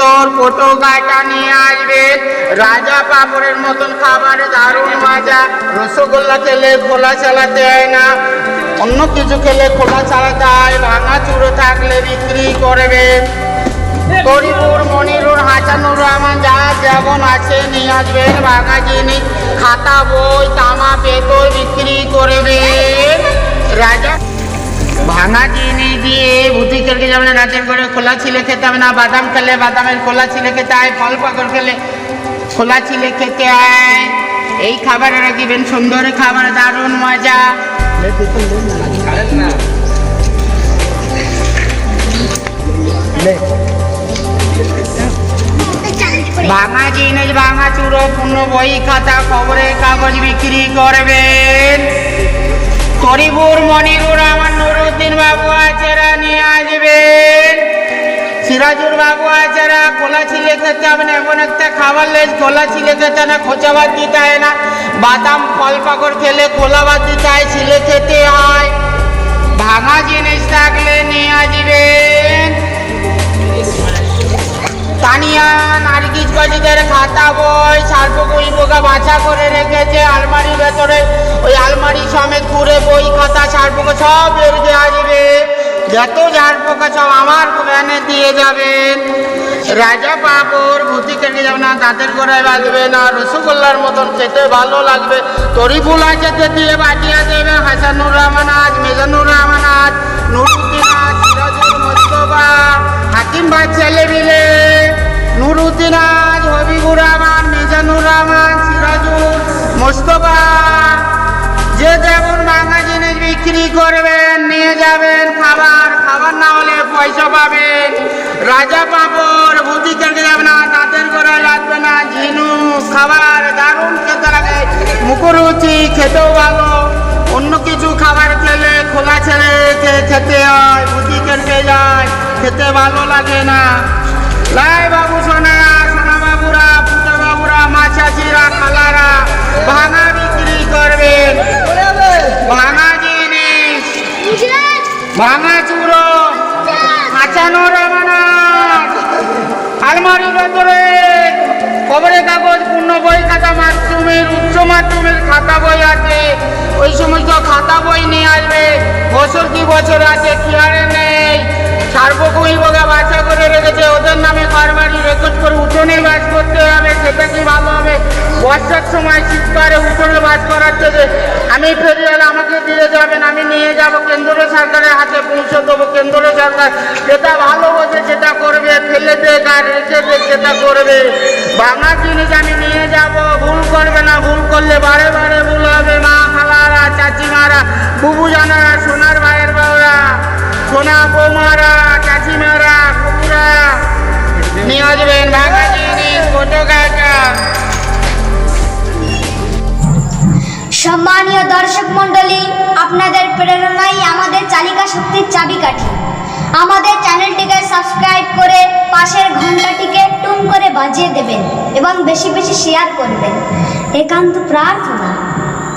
তোর কোটো গাটা নিয়ে আসবে। রাজা পাপড়ের মতন খাবারে, দারুণ মজা। রসগোল্লা খেলে খোলা চালাতে হয় না। অন্য কিছু খেলে খোলা চালাতে হয় ভাঙা চুড়ো থাকলে বিক্রি করবেন গরিবুর মনিরুর হাসানুর রহমান যা যেমন আছে নিয়ে আসবেন ভাঙা জিনিস খাতা, বই, তামা পেতল বিক্রি করবেন রাজা ভাঙা জিনিস দিয়ে ভূতি চলকে যাবেন রাতের করে খোলা ছিলে খেতে হবে না, বাদাম খেলে বাদামের খোলা ছিলে খেতে হয়, ফল পাকড় খেলে খোলা ছিলে খেতে হয়। এই খাবারে রাখিবেন সুন্দর খাবার, দারুণ মজা। ভাঙা জিনিস, ভাঙা চুরো, পূর্ণ বই খাতা, খবরের কাগজ বিক্রি করবেন। করিবুর মণিপুর আমার নুরুদ্দিন বাবু আচারা নিয়ে আসবেন। সিরাজুর বাবু আচারা খোলা ছিলে খেতে হবে না এমন একটা খাবার লেজ খোলা ছিলে খেতে না খোঁচা ভাত দিতে হয় না। বাদাম ফল পাকড় খেলে খোলা ভাত দিতে হয় ছিলে খেতে হয়। তানিয়া নার্গিস গজিদের খাতা বই সার্প বই বাছা করে রেখেছে আলমারির ভেতরে। ওই আলমারি সমেত ঘুরে বই, খাতা সার্প সব বের দিয়ে আসবে যত ঝাড় পোকা সব আমার ভ্যানে দিয়ে যাবেন রাজা পাপড় ভূতি কেটে যাবে না দাঁতের গোড়ায় বাঁধবে না। রসগোল্লার মতন খেতে ভালো লাগবে। তরিফুল আছে তে দিয়ে বাটিয়া দেবে হাসানুর রহমান আজ, মেজানুর রহমান আজ। নুরুদ্দিন আজ হাকিম ভাই ছেলে পয়সা পাবেন রাজা পাপড় বুদ্ধি কেটে যাবে না দাঁতের করা লাগবে না ঝিনু খাবার, দারুণ খেতে লাগে। মুখরুচি খেতেও ভালো। অন্য কিছু খাবার খেলে খোলা ছেড়ে খেতে হয়? ভূতি কেটে যায়, খেতে ভালো লাগে না। বই খাতা মাধ্যমের, উচ্চ মাধ্যমের খাতা বই আছে। ওই সমস্ত খাতা বই নিয়ে আসবে। বছর কি বছর আছে খেয়ালে নেই। সার্বভৌমিক বোগা বাছা করে রেখেছে। ওদের নামে কারবারি রেকর্ড করে উঠোনে বাস করতে হবে। সেটা কি ভালো হবে? বর্ষার সময় শীতকালে উঠোনে বাস করার থেকে আমি ফেরি এলে আমাকে দিয়ে যাবেন, আমি নিয়ে যাব। কেন্দ্র সরকারের হাতে পৌঁছে দেবো। কেন্দ্র সরকার যেটা ভালো বোঝে সেটা করবে। ফেলে দেখ আর রেখে সেটা করবে। বাংলা জিনিস আমি নিয়ে যাব, ভুল করবে না, ভুল করলে বারে বারে ভুল হবে, মা খালারা, চাচিমারা বুবু জানারা সোনার ভাইয়ের বাবুরা সোনা বৌমারা, চাচিমারা, কুকুরা। নিয়ে আসবেন সম্মানীয় দর্শক মণ্ডলী, আপনাদের প্রেরণাই আমাদের চালিকা শক্তির চাবিকাঠি। আমাদের চ্যানেলটিকে সাবস্ক্রাইব করে পাশের ঘন্টাটিকে টুম করে বাজিয়ে দেবেন এবং বেশি বেশি শেয়ার করবেন। একান্ত প্রার্থনা।